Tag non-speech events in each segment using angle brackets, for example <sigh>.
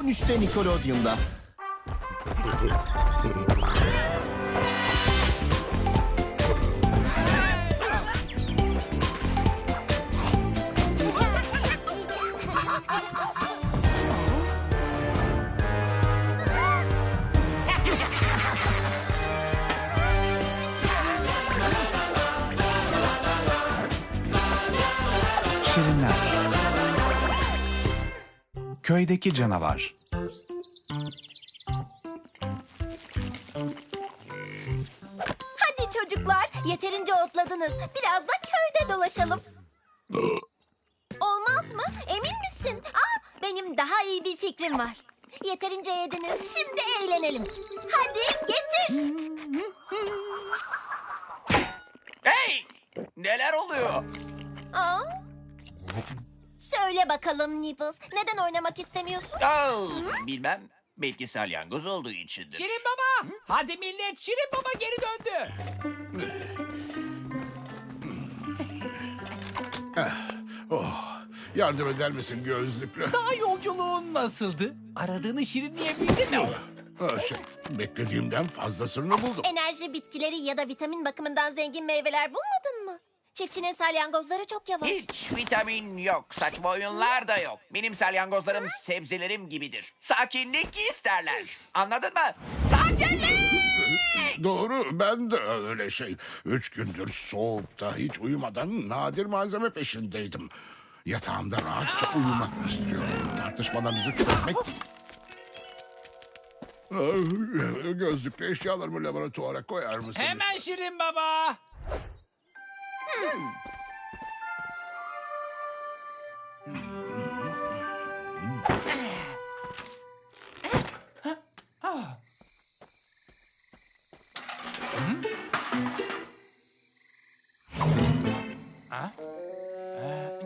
13'te Nickelodeon'da. Şirinler Köydeki canavar Hadi çocuklar, yeterince otladınız. Biraz da köyde dolaşalım. Olmaz mı? Emin misin? Aa, benim daha iyi bir fikrim var. Yeterince yediniz. Şimdi eğlenelim. Hadi getir. Hey! Neler oluyor? Aa. Söyle bakalım Nibbles. Neden oynamak istemiyorsun? Aa, bilmem. Belki salyangoz olduğu içindir. Şirin Baba! Hadi millet Şirin Baba geri döndü. Oh, yardım eder misin gözlüklü? Daha yolculuğun nasıldı? Aradığını şirinleyebildin mi? Ha, şey, beklediğimden fazlasını buldum. Enerji bitkileri ya da vitamin bakımından zengin meyveler bulmadın? Çiftçinin salyangozları çok yavaş. Hiç vitamin yok, saçma oyunlar da yok. Benim salyangozlarım sebzelerim gibidir. Sakinlik isterler. Anladın mı? Sakinlik! Doğru, ben de öyle şey. Üç gündür soğukta hiç uyumadan nadir malzeme peşindeydim. Yatağımda rahatça uyumak istiyorum. Tartışmalarınızı çözmek değil. Gözlüklü eşyalarımı laboratuvara koyar mısın? Hemen Şirin Baba.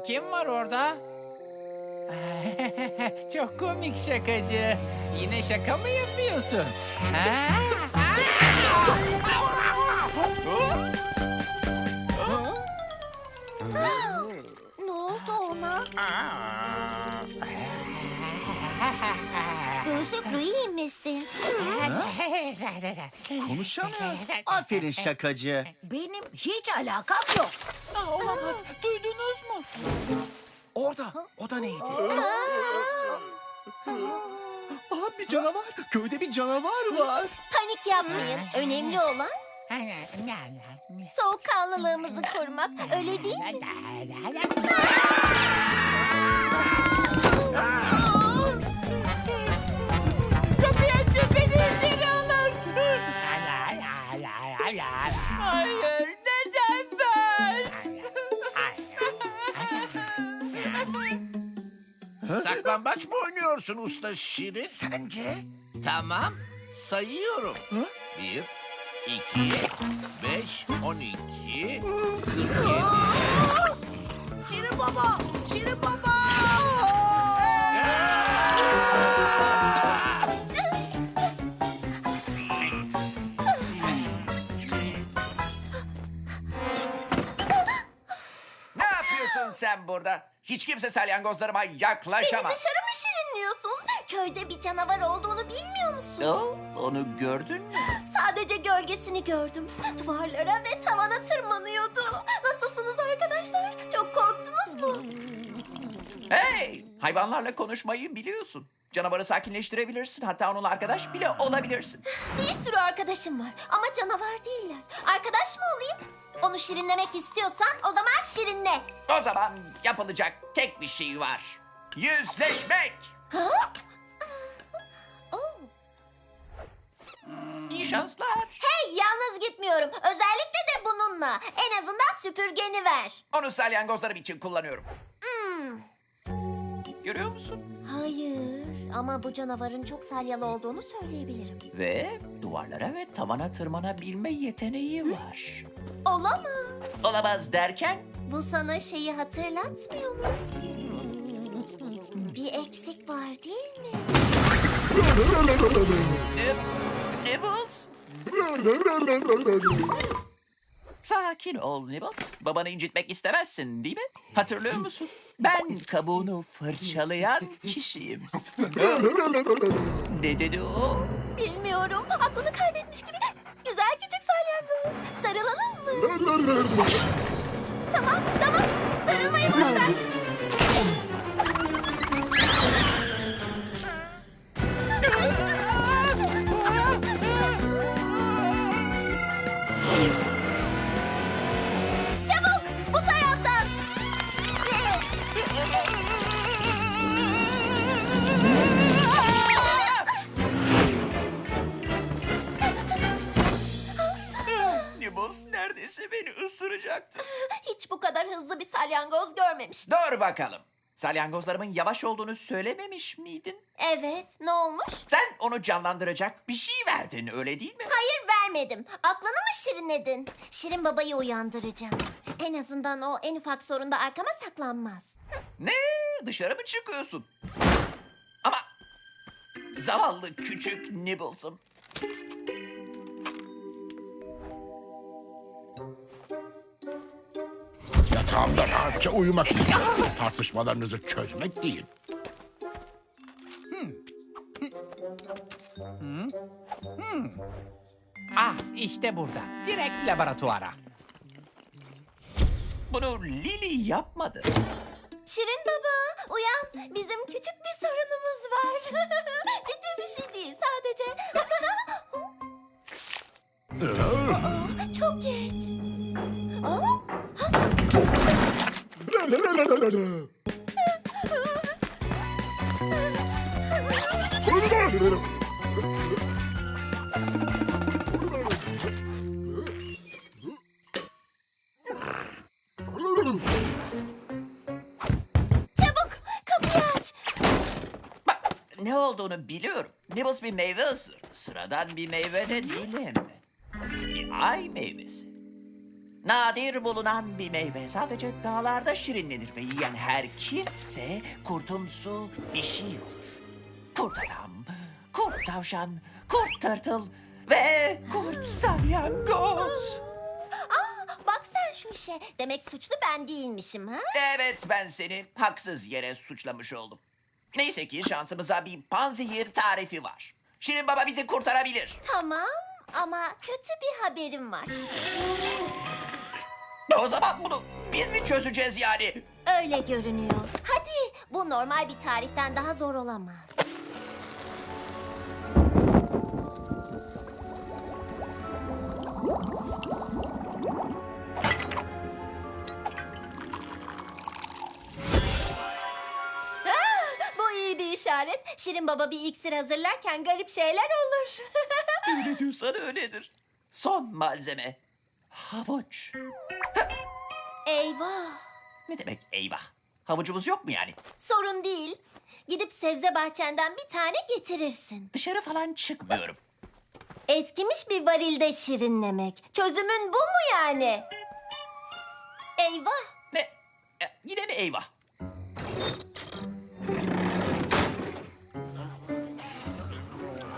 Kim var orada? <laughs> Çok komik şakacı. Yine şaka mı yapıyorsun? Ha? Gözlüklü iyi misin? Konuşamıyor. Aferin şakacı. Benim hiç alakam yok. Aa, olamaz. Duydunuz mu? Orada. O da neydi? Aa, bir canavar. Köyde bir canavar var. Panik yapmayın. Önemli olan soğukkanlılığımızı korumak. Öyle değil mi? <laughs> Kapıyı açın beni içeri alın. Hayır neden ben? Saklambaç mı oynuyorsun usta Şirin? Sence? Tamam, sayıyorum. Bir, iki, beş, on iki, kırk yedi. Şirin baba, Şirin baba. Sen burada? Hiç kimse salyangozlarıma Beni yaklaşamaz. dışarı mı şirinliyorsun? Köyde bir canavar olduğunu bilmiyor musun? Oo, onu gördün mü? Sadece gölgesini gördüm. Duvarlara ve tavana tırmanıyordu. Nasılsınız arkadaşlar? Çok korktunuz mu? Hey! Hayvanlarla konuşmayı biliyorsun. Canavarı sakinleştirebilirsin. Hatta onunla arkadaş bile olabilirsin. Bir sürü arkadaşım var ama canavar değiller. Arkadaş mı olayım? Onu şirinlemek istiyorsan o zaman şirinle. O zaman yapılacak tek bir şey var. Yüzleşmek. Ha? Oo. İyi şanslar. Hey yalnız gitmiyorum. Özellikle de bununla. En azından süpürgeni ver. Onu salyangozlarım için kullanıyorum. Görüyor musun? Hayır ama bu canavarın çok salyalı olduğunu söyleyebilirim. Ve duvarlara ve tavana tırmanabilme yeteneği var. Olamaz. Olamaz derken Bu sana şeyi hatırlatmıyor mu? Bir eksik var değil mi? Nib- Nibbles? <laughs> Sakin ol Nibbles. Babanı incitmek istemezsin değil mi? Hatırlıyor musun? Ben kabuğunu fırçalayan kişiyim. ne dedi o? Bilmiyorum. Aklını kaybetmiş gibi. Güzel küçük salyangoz. Sarılalım mı? <laughs> tamam, tamam. Sarılmayı boş ver. Beni ısıracaktı. <laughs> Hiç bu kadar hızlı bir salyangoz görmemiştim. Dur bakalım. Salyangozlarımın yavaş olduğunu söylememiş miydin? Evet, ne olmuş? Sen onu canlandıracak bir şey verdin öyle değil mi? Hayır vermedim. Aklını mı şirinledin? Şirin babayı uyandıracağım. En azından o en ufak sorunda arkama saklanmaz. Ne? Dışarı mı çıkıyorsun? Ama zavallı küçük Nibbles'ım. Yatağımda rahatça uyumak istiyorum. Tartışmalarınızı çözmek değil. Ah işte burada. Direkt laboratuvara. Bunu Lily yapmadı. Şirin baba uyan. Bizim küçük bir sorunumuz var. <laughs> Ciddi bir şey değil sadece. <laughs> <laughs> Çok geç. Aa, çabuk kapıyı aç. Bak ne olduğunu biliyorum. Nibbles bir meyve ısırdı. Sıradan bir meyve de değil hem de. Bir ay meyvesi. Nadir bulunan bir meyve. Sadece dağlarda şirinlenir ve yiyen her kimse kurtumsu bir şey olur. Kurt adam, kurt tavşan, kurt tırtıl ve kurt salyangoz. Aa, bak sen şu işe. Demek suçlu ben değilmişim ha? Evet ben seni haksız yere suçlamış oldum. Neyse ki şansımıza bir panzehir tarifi var. Şirin Baba bizi kurtarabilir. Tamam ama kötü bir haberim var. O zaman bunu biz mi çözeceğiz yani? Öyle görünüyor. Hadi bu normal bir tariften daha zor olamaz. Ah, Bu iyi bir işaret. Şirin Baba bir iksir hazırlarken garip şeyler olur. <laughs> Öyle diyorsan öyledir. Son malzeme. Havuç. Eyvah. Ne demek eyvah? Havucumuz yok mu yani? Sorun değil. Gidip sebze bahçenden bir tane getirirsin. Dışarı falan çıkmıyorum. Eskimiş bir varilde şirinlemek. Çözümün bu mu yani? Eyvah. Ne? E, yine mi eyvah?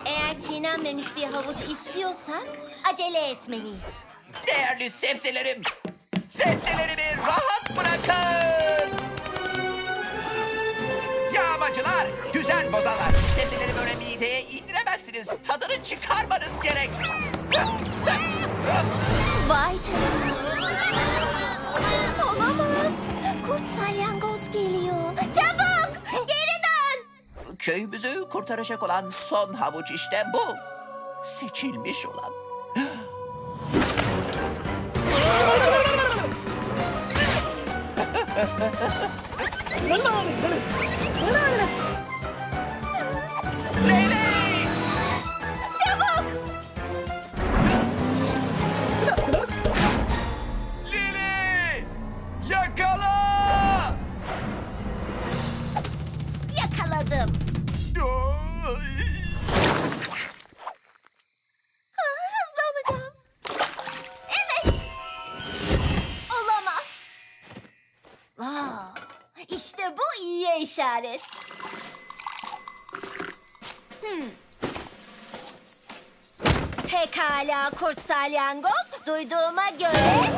Eğer çiğnenmemiş bir havuç istiyorsak acele etmeliyiz. Değerli sebzelerim. Sebzelerimi rahat bırakın. Yağmacılar, düzen bozanlar. Sebzeleri böyle mideye indiremezsiniz. Tadını çıkarmanız gerek. Vay canına. Olamaz. Kurt salyangoz geliyor. Çabuk geri dön. Köyümüzü kurtaracak olan son havuç işte bu. Seçilmiş olan. <gasps> <laughs> <laughs> நல்லா iyiye işaret. Hmm. Pekala kurt salyangoz. Duyduğuma göre...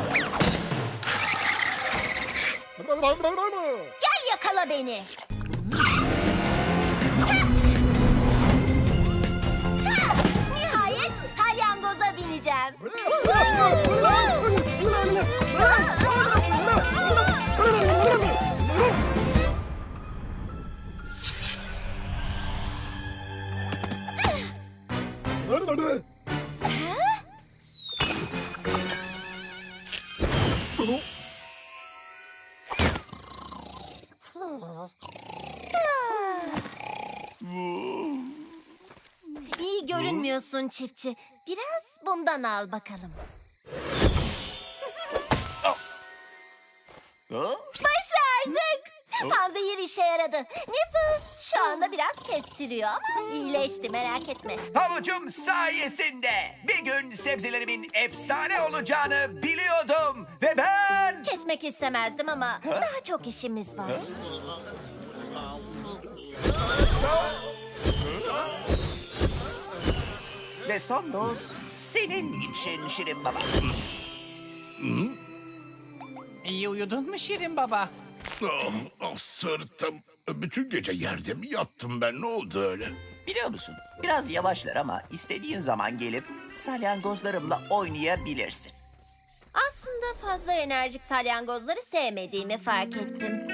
Gel yakala beni. Ha! Nihayet salyangoza bineceğim. İyi görünmüyorsun çiftçi. Biraz bundan al bakalım. Ha? Başardık. Panzehir işe yaradı. Nipples şu anda biraz kestiriyor ama iyileşti merak etme. Havucum sayesinde bir gün sebzelerimin efsane olacağını biliyordum ve ben... Kesmek istemezdim ama daha çok işimiz var. Ve son doz senin için Şirin Baba. İyi uyudun mu Şirin Baba? Ah, ah, sırtım. Bütün gece yerde mi yattım ben? Ne oldu öyle? Biliyor musun? Biraz yavaşlar ama istediğin zaman gelip salyangozlarımla oynayabilirsin. Aslında fazla enerjik salyangozları sevmediğimi fark ettim.